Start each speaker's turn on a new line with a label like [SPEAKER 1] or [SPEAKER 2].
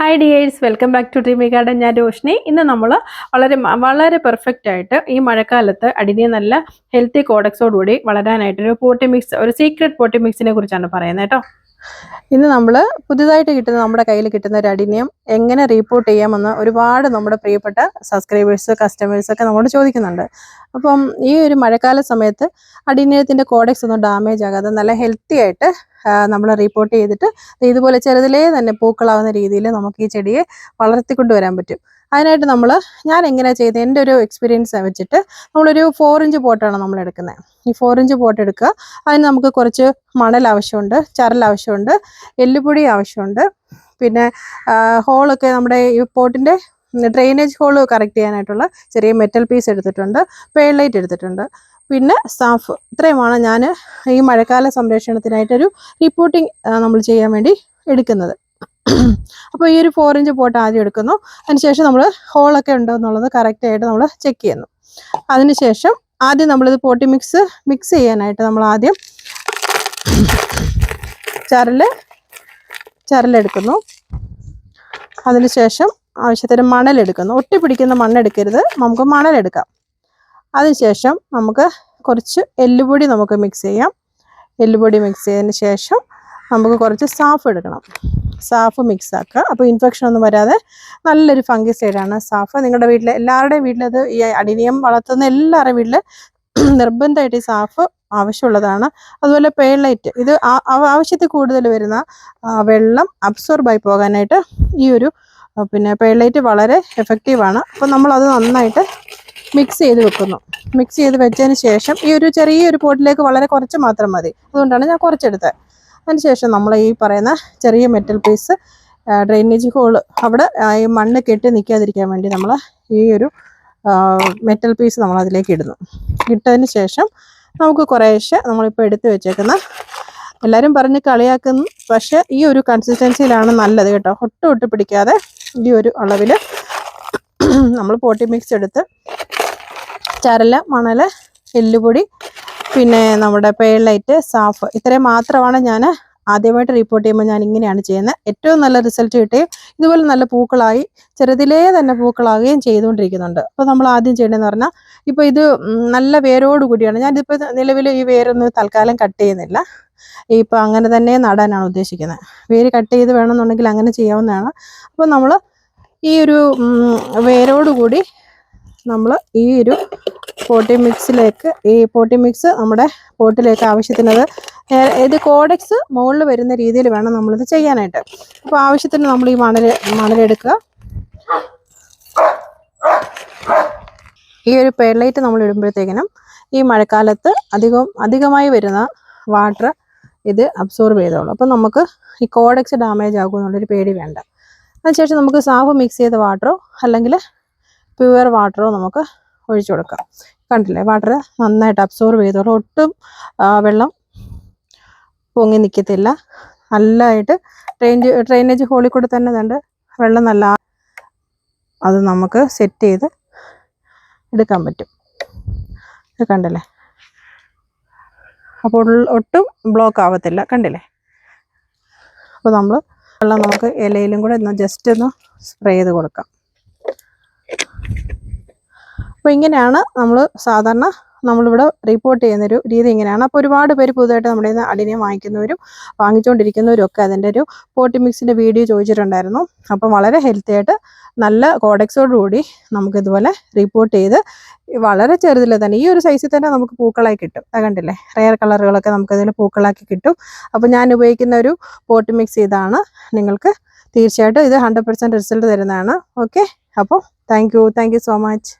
[SPEAKER 1] Hi dears welcome back to dreamy garden ഞാൻ രോഷിനി. ഇന്ന് നമ്മൾ വളരെ വളരെ പെർഫെക്റ്റ് ആയിട്ട് ഈ മഴക്കാലത്ത് അടിനെ നല്ല ഹെൽത്തി കോഡക്സോടുകൂടി വളരാനായിട്ട് ഒരു പോട്ടി മിക്സ് ഒരു സീക്രട്ട് പോട്ടി മിക്സിനെ കുറിച്ചാണ് പറയുന്നത് കേട്ടോ. ഇന്ന് നമ്മൾ പുതിയതായിട്ട് കിട്ടുന്ന നമ്മുടെ കയ്യിൽ കിട്ടുന്ന ഒരു അടിനിയം എങ്ങനെ റീപ്പോർട്ട് ചെയ്യാമെന്ന് ഒരുപാട് നമ്മുടെ പ്രിയപ്പെട്ട സബ്സ്ക്രൈബേഴ്സ് കസ്റ്റമേഴ്സ് ഒക്കെ നമ്മോട് ചോദിക്കുന്നുണ്ട്. അപ്പം ഈ ഒരു മഴക്കാല സമയത്ത് അടിനിയത്തിന്റെ കോഡക്സ് ഒന്നും ഡാമേജ് ആകാതെ നല്ല ഹെൽത്തി ആയിട്ട് നമ്മൾ റിപ്പോർട്ട് ചെയ്തിട്ട് ഇതുപോലെ ചെറുതിലേ തന്നെ പൂക്കളാവുന്ന രീതിയിൽ നമുക്ക് ഈ ചെടിയെ വളർത്തിക്കൊണ്ടുവരാൻ പറ്റും. അതിനായിട്ട് നമ്മൾ ഞാൻ എങ്ങനെയാണ് ചെയ്തത് എന്റെ ഒരു എക്സ്പീരിയൻസ് വെച്ചിട്ട് നമ്മളൊരു ഫോർ ഇഞ്ച് പോട്ടാണ് നമ്മൾ എടുക്കുന്നത് ഈ ഫോർ ഇഞ്ച് പോട്ട് എടുക്കുക. അതിന് നമുക്ക് കുറച്ച് മണൽ ആവശ്യമുണ്ട് ചരൽ ആവശ്യമുണ്ട് എല്ലുപൊടി ആവശ്യമുണ്ട്. പിന്നെ ഹോളൊക്കെ നമ്മുടെ ഈ പോട്ടിന്റെ ഡ്രെയിനേജ് ഹോൾ കറക്റ്റ് ചെയ്യാനായിട്ടുള്ള ചെറിയ മെറ്റൽ പീസ് എടുത്തിട്ടുണ്ട് പേളൈറ്റ് എടുത്തിട്ടുണ്ട്. പിന്നെ സ്റ്റാഫ് ഇത്രയുമാണ് ഞാൻ ഈ മഴക്കാല സംരക്ഷണത്തിനായിട്ടൊരു റിപ്പോർട്ടിംഗ് നമ്മൾ ചെയ്യാൻ വേണ്ടി എടുക്കുന്നത്. അപ്പോൾ ഈ ഒരു ഫോർ ഇഞ്ച് പോട്ട് ആദ്യം എടുക്കുന്നു. അതിനുശേഷം നമ്മൾ ഹോളൊക്കെ ഉണ്ടോ എന്നുള്ളത് കറക്റ്റ് ആയിട്ട് നമ്മൾ ചെക്ക് ചെയ്യുന്നു. അതിനുശേഷം ആദ്യം നമ്മളിത് പോട്ടി മിക്സ് മിക്സ് ചെയ്യാനായിട്ട് നമ്മൾ ആദ്യം ചരൽ ചരലെടുക്കുന്നു അതിനുശേഷം ആവശ്യത്തിന് മണലെടുക്കുന്നു ഒട്ടി പിടിക്കുന്ന മണ്ണെടുക്കരുത് നമുക്ക് മണലെടുക്കാം അതിനുശേഷം നമുക്ക് കുറച്ച് എല്ലുപൊടി നമുക്ക് മിക്സ് ചെയ്യാം. എല്ലുപൊടി മിക്സ് ചെയ്തതിന് ശേഷം നമുക്ക് കുറച്ച് സാഫ് എടുക്കണം. സാഫ് മിക്സ് ആക്കുക. അപ്പോൾ ഇൻഫെക്ഷൻ ഒന്നും വരാതെ നല്ലൊരു ഫംഗിസൈഡാണ് സാഫ്. നിങ്ങളുടെ വീട്ടിൽ എല്ലാവരുടെയും വീട്ടിലത് ഈ അടിനിയം വളർത്തുന്ന എല്ലാവരുടെയും വീട്ടിൽ നിർബന്ധമായിട്ട് ഈ സാഫ് ആവശ്യമുള്ളതാണ്. അതുപോലെ പേളൈറ്റ് ഇത് ആവശ്യത്തിൽ കൂടുതൽ വരുന്ന വെള്ളം അബ്സോർബായി പോകാനായിട്ട് ഈ ഒരു പിന്നെ പേളൈറ്റ് വളരെ എഫക്റ്റീവാണ് അപ്പോൾ നമ്മളത് നന്നായിട്ട് മിക്സ് ചെയ്ത് വെക്കുന്നു. മിക്സ് ചെയ്ത് വെച്ചതിന് ശേഷം ഈ ഒരു ചെറിയൊരു പോട്ടിലേക്ക് വളരെ കുറച്ച് മാത്രം മതി. അതുകൊണ്ടാണ് ഞാൻ കുറച്ചെടുത്തത്. അതിനുശേഷം നമ്മൾ ഈ പറയുന്ന ചെറിയ മെറ്റൽ പീസ് ഡ്രെയിനേജ് ഹോൾ അവിടെ ഈ മണ്ണ് കെട്ടി നിൽക്കാതിരിക്കാൻ വേണ്ടി നമ്മൾ ഈ ഒരു മെറ്റൽ പീസ് നമ്മൾ അതിലേക്ക് ഇടുന്നു. ഇട്ടതിന് ശേഷം നമുക്ക് കുറേശ്ശെ നമ്മളിപ്പോൾ എടുത്തു വെച്ചേക്കുന്ന എല്ലാവരും പറഞ്ഞ് കളിയാക്കുന്നു പക്ഷേ ഈ ഒരു കൺസിസ്റ്റൻസിയിലാണ് നല്ലത് കേട്ടോ. ഒട്ടും ഒട്ട് പിടിക്കാതെ ഈ ഒരു അളവിൽ നമ്മൾ പോട്ടി മിക്സ് എടുത്ത് ചരല മണൽ എല്ലുപൊടി പിന്നെ നമ്മുടെ പേളൈറ്റ് സാഫ്. ഇത്രയും മാത്രമാണ് ഞാൻ ആദ്യമായിട്ട് റിപ്പോർട്ട് ചെയ്യുമ്പോൾ ഞാൻ ഇങ്ങനെയാണ് ചെയ്യുന്നത്. ഏറ്റവും നല്ല റിസൾട്ട് കിട്ടുകയും ഇതുപോലെ നല്ല പൂക്കളായി. ചെറുതിലേ തന്നെ പൂക്കളാവുകയും ചെയ്തുകൊണ്ടിരിക്കുന്നുണ്ട്. അപ്പോൾ നമ്മൾ ആദ്യം ചെയ്യേണ്ടതെന്ന് പറഞ്ഞാൽ ഇപ്പോൾ ഇത് നല്ല വേരോട് കൂടിയാണ്. ഞാനിപ്പോൾ നിലവിൽ ഈ വേരൊന്നും തൽക്കാലം കട്ട് ചെയ്യുന്നില്ല. ഇപ്പോൾ അങ്ങനെ തന്നെ നടാനാണ് ഉദ്ദേശിക്കുന്നത്. വേര് കട്ട് ചെയ്ത് വേണമെന്നുണ്ടെങ്കിൽ അങ്ങനെ ചെയ്യാവുന്നതാണ്. അപ്പോൾ നമ്മൾ ഈ ഒരു വേരോടുകൂടി നമ്മൾ ഈ ഒരു പോട്ടി മിക്സിലേക്ക് ഈ പോട്ടി മിക്സ് നമ്മുടെ പോട്ടിലേക്ക് ആവശ്യത്തിനത്. ഇത് കോഡക്സ് മുകളിൽ വരുന്ന രീതിയിൽ വേണം നമ്മളിത് ചെയ്യാനായിട്ട്. അപ്പോൾ ആവശ്യത്തിന് നമ്മൾ ഈ മണൽ മണലെടുക്കുക. ഈ ഒരു പെർലൈറ്റ് നമ്മൾ ഇടുമ്പോഴത്തേക്കിനും ഈ മഴക്കാലത്ത് അധികം അധികമായി വരുന്ന വാട്ടർ ഇത് അബ്സോർബ് ചെയ്തോളൂ. അപ്പം നമുക്ക് ഈ കോഡക്സ് ഡാമേജ് ആകും എന്നുള്ളൊരു പേടി വേണ്ട. അതിനുശേഷം നമുക്ക് സാഫ് മിക്സ് ചെയ്ത വാട്ടറോ അല്ലെങ്കിൽ പ്യുവർ വാട്ടറോ നമുക്ക് ഒഴിച്ചു കൊടുക്കാം. കണ്ടില്ലേ? വാട്ടർ നന്നായിട്ട് അബ്സോർബ് ചെയ്തോളും. ഒട്ടും വെള്ളം പൊങ്ങി നിൽക്കത്തില്ല നല്ലതായിട്ട് ഡ്രെയിനേജ് ഡ്രെയിനേജ് ഹോളിൽ കൂടെ തന്നെ കണ്ട് വെള്ളം നല്ല അത് നമുക്ക് സെറ്റ് ചെയ്ത് എടുക്കാൻ പറ്റും. ഇത് കണ്ടില്ലേ? അപ്പോൾ ഒട്ടും ബ്ലോക്ക് ആവത്തില്ല. കണ്ടില്ലേ? അപ്പോൾ നമ്മൾ വെള്ളം നമുക്ക് ഇലയിലും കൂടെ ഒന്ന് ജസ്റ്റ് ഒന്ന് സ്പ്രേ ചെയ്ത് കൊടുക്കാം. അപ്പോൾ ഇങ്ങനെയാണ് നമ്മൾ സാധാരണ നമ്മളിവിടെ റിപ്പോർട്ട് ചെയ്യുന്നൊരു രീതി ഇങ്ങനെയാണ്. അപ്പോൾ ഒരുപാട് പേര് പുതുതായിട്ട് നമ്മുടെ നിന്ന് അടിനെ വാങ്ങിക്കുന്നവരും വാങ്ങിച്ചുകൊണ്ടിരിക്കുന്നവരും ഒക്കെ അതിന്റെ ഒരു പോട്ടി മിക്സിന്റെ വീഡിയോ ചോദിച്ചിട്ടുണ്ടായിരുന്നു. അപ്പം വളരെ ഹെൽത്തി ആയിട്ട് നല്ല കോഡക്സോടുകൂടി നമുക്കിതുപോലെ റിപ്പോർട്ട് ചെയ്ത് വളരെ ചെറുതിൽ തന്നെ ഈ ഒരു സൈസിൽ തന്നെ നമുക്ക് പൂക്കളായി കിട്ടും. കണ്ടില്ലേ? റെയർ കളറുകളൊക്കെ നമുക്കതിൽ പൂക്കളാക്കി കിട്ടും. അപ്പോൾ ഞാൻ ഉപയോഗിക്കുന്ന ഒരു പോട്ട് മിക്സ് ഇതാണ്. നിങ്ങൾക്ക് തീർച്ചയായിട്ടും ഇത് ഹൺഡ്രഡ് റിസൾട്ട് തരുന്നതാണ്. ഓക്കെ അപ്പോൾ താങ്ക് യു സോ മച്ച്